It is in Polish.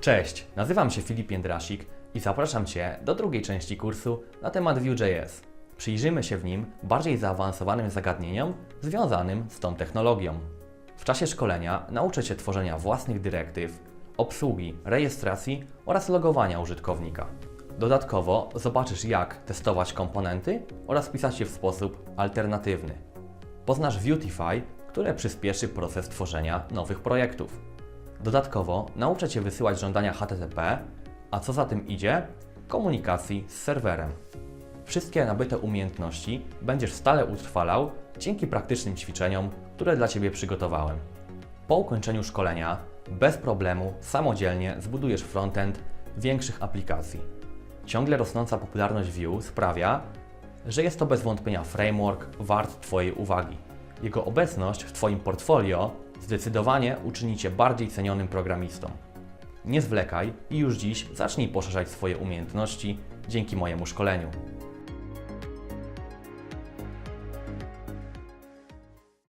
Cześć, nazywam się Filip Jędrasik i zapraszam Cię do drugiej części kursu na temat Vue.js. Przyjrzymy się w nim bardziej zaawansowanym zagadnieniom związanym z tą technologią. W czasie szkolenia nauczę Cię tworzenia własnych dyrektyw, obsługi, rejestracji oraz logowania użytkownika. Dodatkowo zobaczysz jak testować komponenty oraz pisać je w sposób alternatywny. Poznasz Vuetify, które przyspieszy proces tworzenia nowych projektów. Dodatkowo nauczę Cię wysyłać żądania HTTP, a co za tym idzie, komunikacji z serwerem. Wszystkie nabyte umiejętności będziesz stale utrwalał dzięki praktycznym ćwiczeniom, które dla Ciebie przygotowałem. Po ukończeniu szkolenia bez problemu samodzielnie zbudujesz frontend większych aplikacji. Ciągle rosnąca popularność Vue sprawia, że jest to bez wątpienia framework wart Twojej uwagi. Jego obecność w Twoim portfolio zdecydowanie uczyni Cię bardziej cenionym programistą. Nie zwlekaj i już dziś zacznij poszerzać swoje umiejętności dzięki mojemu szkoleniu.